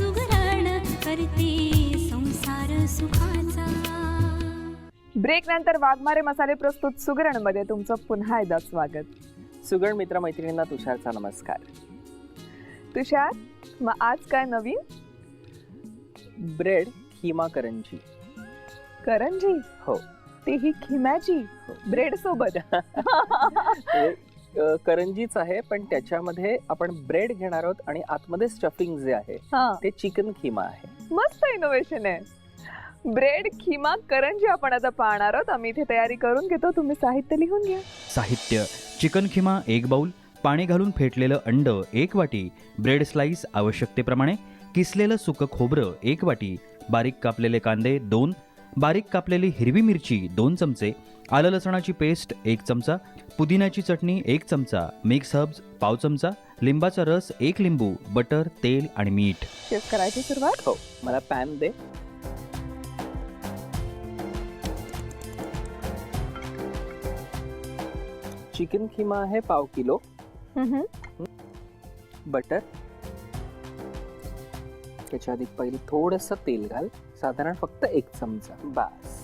सुगरण करते संसार सुखाचा. ब्रेक नंतर वाघमारे मसाले प्रस्तुत सुगरणमध्ये तुमचं पुन्हा एकदा स्वागत. सुगण मित्र मैत्रिणींना तुषारचा नमस्कार. तुषार मग आज काय नवीन? ब्रेड खिमा करंजी. करंजी? हो. तेही खिम्याची? ब्रेड सोबत. हे, करंजीच आहे पण त्याच्यामध्ये आपण ब्रेड घेणार आहोत आणि आतमध्ये स्टफिंग जे आहे हा. ते चिकन खिमा आहे. मस्त इनोव्हेशन आहे. ब्रेड खिमा करंजी आपण आता पाहणार आहोत. आम्ही इथे तयारी करून घेतो. तुम्ही साहित्य लिहून घ्या. साहित्य चिकन खिमा एक बाउल पाणी घालून फेटलेलं अंड एक वाटी ब्रेड स्लाइस आवश्यकतेप्रमाणे किसलेलं सुकं खोबरं एक वाटी बारीक कापलेले कांदे दोन बारीक कापलेली हिरवी मिरची दोन चमचे आलं लसणाची पेस्ट एक चमचा पुदिन्याची चटणी एक चमचा मिक्स हर्ब्स पाव चमचा लिंबाचा रस एक लिंबू बटर तेल आणि मीठ. शेफ करायची सुरुवात? हो मला पॅन दे. चिकन खिमा आहे पाव किलो. बटर. त्याच्या आधी पहिले थोडस तेल घाल. साधारण फक्त एक चमचा. बस.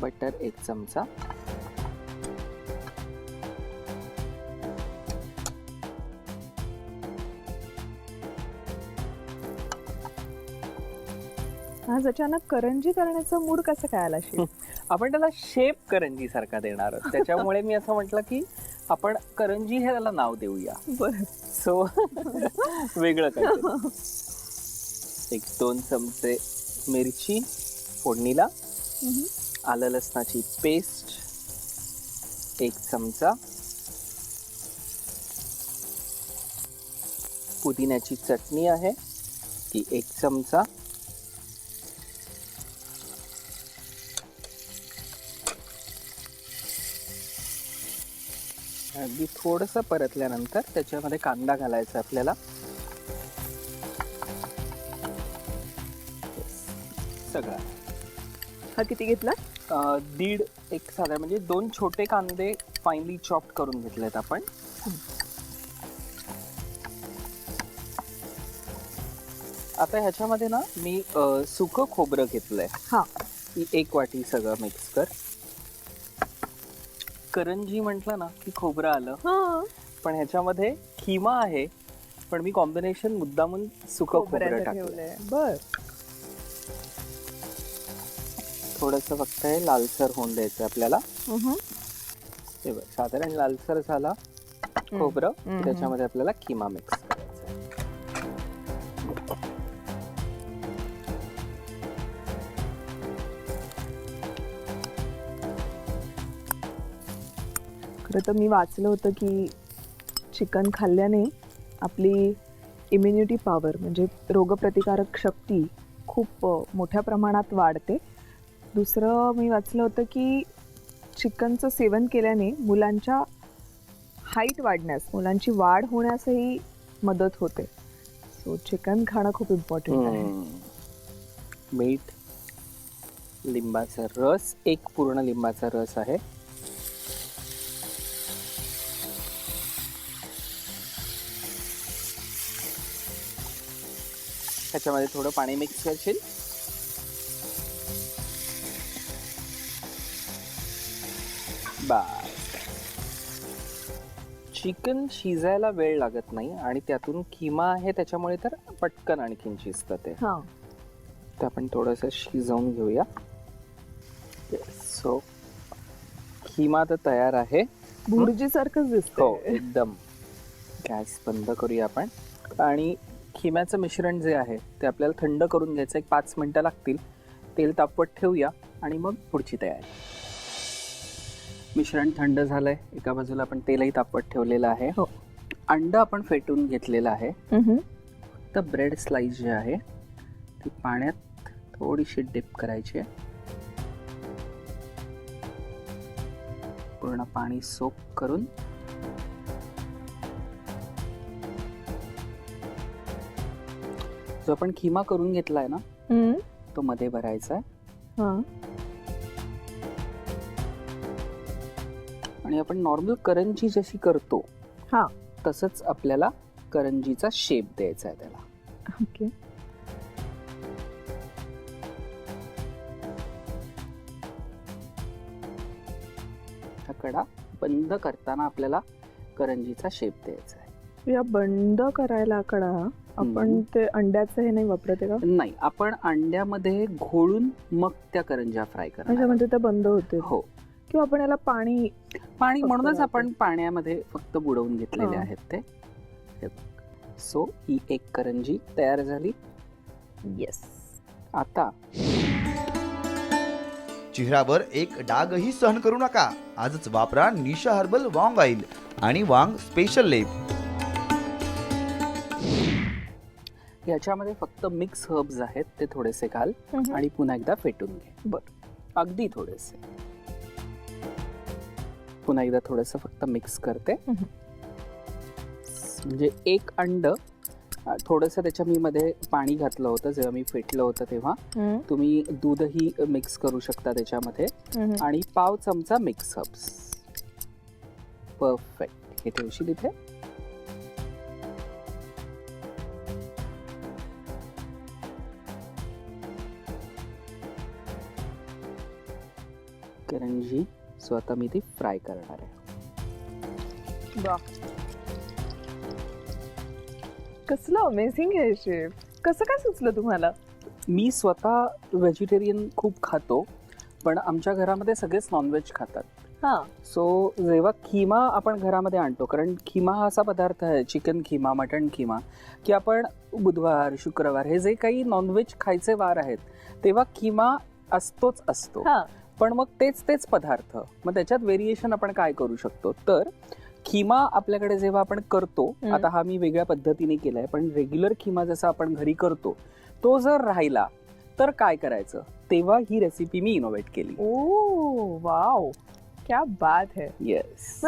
बटर एक चमचा. आज अचानक करंजी करण्याचा मूड कसं काय आला शेफ आपण त्याला शेप करंजी सारखा देणार आहोत. त्याच्यामुळे मी असं म्हटलं की आपण करंजी हे त्याला नाव देऊया. बर. सो वेगळं काय एक दोन चमचे मिरची फोडणीला. आलं लसणाची पेस्ट. एक चमचा. पुदिन्याची चटणी आहे ती एक चमचा. अगदी थोडस परतल्यानंतर त्याच्यामध्ये कांदा घालायचा आपल्याला. सगळा. हा किती घेतला? अं, दीड एक साधारण म्हणजे दोन छोटे कांदे फाईनली चॉप करून घेतलेत आपण. आता ह्याच्यामध्ये ना मी सुक खोबरं घेतलंय. हा. ही एक वाटी सगळं मिक्स कर. करंजी म्हटलं ना की खोबरं आलं. हा. पण ह्याच्यामध्ये खिमा आहे पण मी कॉम्बिनेशन मुद्दामून सुक खोबरं खोबऱ्याचं टाकलं ठेवलंय. बर. थोडस फक्त हे लालसर होऊन द्यायचं आपल्याला हे बघ साधारण लालसर झाला खोबरं. त्याच्यामध्ये आपल्याला खिमा मिक्स करायचा. खरं तर मी वाचलं होतं की चिकन खाल्ल्याने आपली इम्युनिटी पॉवर म्हणजे रोगप्रतिकारक शक्ती खूप मोठ्या प्रमाणात वाढते दुसरं मी वाचलं होतं की चिकनचं सेवन केल्याने मुलांच्या हाईट वाढण्यास मुलांची वाढ होण्यासही मदत होते. सो चिकन खाणं खूप इम्पॉर्टंट आहे. मीठ लिंबाचा रस एक पूर्ण लिंबाचा रस आहे. त्याच्यामध्ये थोडं पाणी मिक्स करशील? बस चिकन शिजायला वेळ लागत नाही आणि त्यातून किमा आहे त्याच्यामुळे तर पटकन आणखीन शिजतं ते. हां. ते आपण थोडंसं शिजवून घेऊया. सो किमा तर तयार आहे. भुर्जीसारखंच हो दिसतं एकदम. गॅस बंद करूया आपण. आणि खिम्याचं मिश्रण जे आहे ते आपल्याला थंड करून घ्यायचं एक पाच मिनटं लागतील. तेल तापवत ठेवूया आणि मग पुढची तयारी. मिश्रण थंड झालंय एका बाजूला आपण तेलही तापवत ठेवलेलं आहे हो. अंड आपण फेटून घेतलेलं आहे. तर ब्रेड स्लाइस जे आहे ती पाण्यात थोडीशी डिप करायची आहे पूर्ण पाणी सोप करून जो आपण खिमा करून घेतलाय ना. तो मध्ये भरायचा आहे आणि आपण नॉर्मल करंजी जशी करतो हा. तसंच आपल्याला करंजीचा शेप द्यायचा आहे त्याला. ओके हा कडा बंद करताना आपल्याला करंजीचा शेप द्यायचा आहे. या बंद करायला कडा आपण. ते अंड्याचं हे नाही वापरत आहे का? नाही आपण अंड्यामध्ये घोळून मग त्या करंज्या फ्राय अच्छा करणार. म्हणजे ते बंद होते हो. किंवा आपण याला पाणी पाणी म्हणूनच. आपण पाण्यामध्ये फक्त बुडवून घेतलेले हा. आहेत ते. हे सो ही एक करंजी तयार झाली. येस आता चेहऱ्यावर एक डागही सहन करू नका. आजच वापरा निशा हर्बल वांग ऑइल आणि वांग स्पेशल लेप. याच्यामध्ये फक्त मिक्स हर्ब्स आहेत ते थोडेसे घाल आणि पुन्हा एकदा फेटून घे. बर. अगदी थोडेसे. पुन्हा एकदा थोडस फक्त मिक्स करते. म्हणजे एक अंड थोडस त्याच्या मी मध्ये पाणी घातलं होतं जेव्हा मी फेटलं होतं तेव्हा. तुम्ही दूधही मिक्स करू शकता त्याच्यामध्ये. आणि पाव चमचा मिक्स हर्ब्स परफेक्ट हे ठेवशील इथे? करंजी. सो आता मी ती फ्राय करणार आहे. वा. कसलं अमेझिंग आहे शेफ. कसं काय सुचलं तुम्हाला? मी स्वतः व्हेजिटेरियन खूप खातो पण आमच्या घरामध्ये सगळेच नॉनव्हेज खातात. हा. सो जेव्हा खिमा आपण घरामध्ये आणतो कारण खिमा हा असा पदार्थ आहे चिकन खिमा मटण खिमा की आपण बुधवार शुक्रवार हे जे काही नॉनव्हेज खायचे वार आहेत तेव्हा खिमा असतोच असतो. हा. पण मग तेच तेच पदार्थ. मग त्याच्यात व्हेरिएशन आपण काय करू शकतो? तर खिमा आपल्याकडे जेव्हा आपण करतो. आता हा मी वेगळ्या पद्धतीने केलाय पण रेग्युलर खिमा जसा आपण घरी करतो तो जर राहिला तर काय करायचं? तेव्हा ही रेसिपी मी इनोव्हेट केली. Oh wow. क्या बात है. येस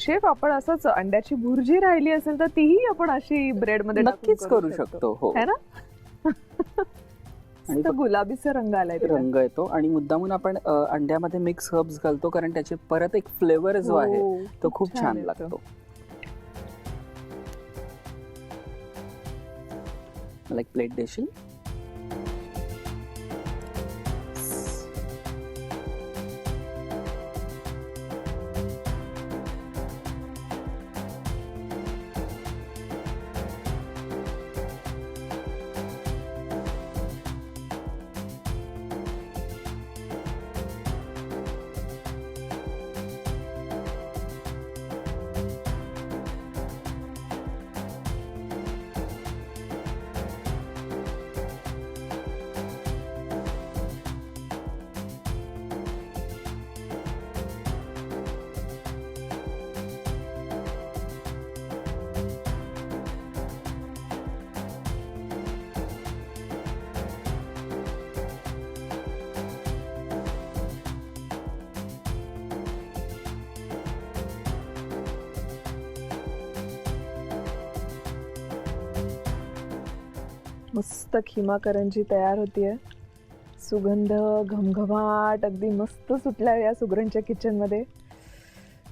शेफ आपण असंच अंड्याची भुर्जी राहिली असेल तर तीही आपण अशी ब्रेडमध्ये नक्कीच करू शकतो हो. है ना? आणि गुलाबीचा रंग आलाय. रंग येतो आणि मुद्दामून आपण अंड्यामध्ये मिक्स हर्ब्स घालतो कारण त्याचे परत एक फ्लेवर जो आहे हो, तो खूप छान. लागतो मला एक प्लेट देशील मस्त खिमा करंजी तयार होतीये. सुगंध घमघमाट अगदी मस्त सुटला या सुगरणच्या किचनमध्ये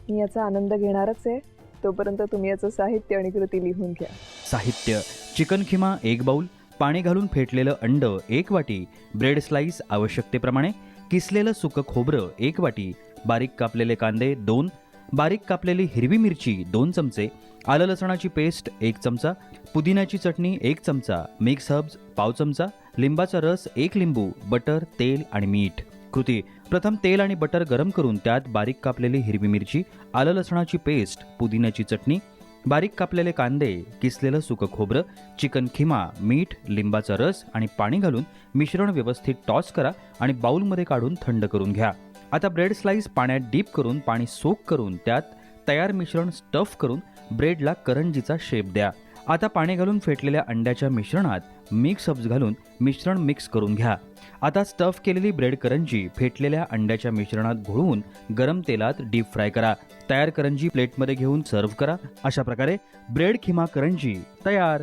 मी याचा आनंद घेणारच आहे. तोपर्यंत तुम्ही याचं साहित्य आणि कृती लिहून घ्या. साहित्य चिकन खिमा एक बाऊल पाणी घालून फेटलेलं अंड एक वाटी ब्रेड स्लाइस आवश्यकतेप्रमाणे किसलेलं सुकं खोबरं एक वाटी बारीक कापलेले कांदे दोन बारीक कापलेली हिरवी मिरची दोन चमचे आलं लसणाची पेस्ट एक चमचा पुदिन्याची चटणी एक चमचा मिक्स हर्ब्स पाव चमचा लिंबाचा रस एक लिंबू बटर तेल आणि मीठ. कृती प्रथम तेल आणि बटर गरम करून त्यात बारीक कापलेली हिरवी मिरची आलं लसणाची पेस्ट पुदिन्याची चटणी बारीक कापलेले कांदे किसलेलं सुकं खोबरं चिकन खिमा मीठ लिंबाचा रस आणि पाणी घालून मिश्रण व्यवस्थित टॉस करा आणि बाऊलमध्ये काढून थंड करून घ्या. आता ब्रेड स्लाइस पाण्यात डीप करून पाणी सोक करून त्यात तयार मिश्रण स्टफ करून ब्रेडला करंजीचा शेप द्या. आता पाणी घालून फेटलेल्या अंड्याच्या मिश्रणात मिक्स अप्स घालून मिश्रण मिक्स करून घ्या. आता स्टफ केलेली ब्रेड करंजी फेटलेल्या अंड्याच्या मिश्रणात घोळवून गरम तेलात डीप फ्राय करा. तयार करंजी प्लेटमध्ये घेऊन सर्व्ह करा. अशा प्रकारे ब्रेड खिमा करंजी तयार.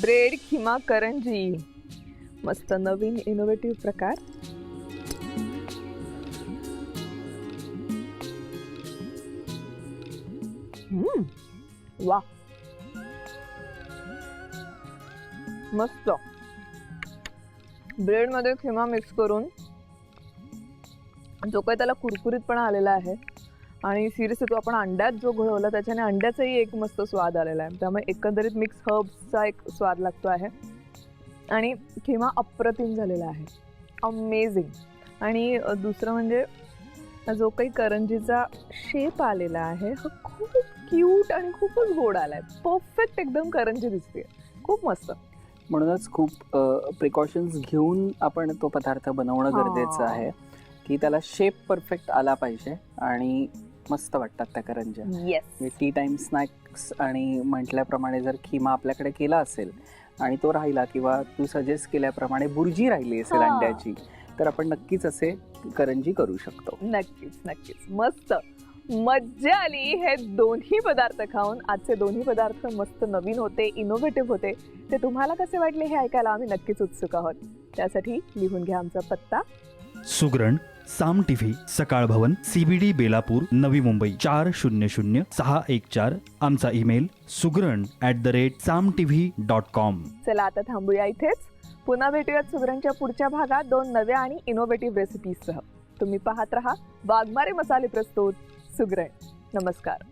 ब्रेड खिमा करंजी. मस्त नवीन इनोव्हेटिव्ह प्रकार. वा मस्त ब्रेडमध्ये खिमा मिक्स करून जो काही त्याला कुरकुरीतपणा आलेला आहे आणि सिरियसली तो आपण अंड्यात जो घोळवला त्याच्याने अंड्याचाही एक मस्त स्वाद आलेला आहे. त्यामुळे एकंदरीत मिक्स हर्ब्सचा एक स्वाद लागतो आहे. आणि खिमा अप्रतिम झालेला आहे. अमेझिंग आणि दुसरं म्हणजे जो काही करंजीचा शेप आलेला आहे हा खूप क्यूट आणि खूपच गोड आलाय. परफेक्ट एकदम करंजी दिसते खूप मस्त. म्हणूनच खूप प्रिकॉशन्स घेऊन आपण तो पदार्थ बनवणं. गरजेचं आहे की त्याला शेप परफेक्ट आला पाहिजे आणि मस्त वाटतात त्या करंज्या. येस टी टाइम स्नॅक्स आणि म्हटल्याप्रमाणे जर खिमा आपल्याकडे केला असेल आणि तो राहिला किंवा तू सजेस्ट केल्याप्रमाणे बुर्जी राहिली असेल. अंड्याची तर आपण नक्कीच असे करंजी करू शकतो. नक्कीच नक्कीच. मस्त. मज्जा आली. हे दोन्ही पदार्थ खाऊन आजचे दोन्ही पदार्थ मस्त नवीन होते इनोव्हेटिव्ह होते. ते तुम्हाला कसे वाटले हे ऐकायला आम्ही नक्कीच उत्सुक आहोत. त्यासाठी लिहून घ्या आमचा पत्ता. सुगरण साम टीव्ही सकाळ भवन सीबीडी बेलापूर नवी मुंबई चार शून्य शून्य सहा एक चार. आमचा email Sugran at the rate Saam TV dot com चला आता थांबूया इथेच. पुन्हा भेटूयात सुगरणच्या पुढच्या भागात दोन नव्या आणि इनोव्हेटिव्ह रेसिपीजसह तुम्ही पाहत रहा. वाघमारे मसाले प्रस्तुत. सुग्रण नमस्कार.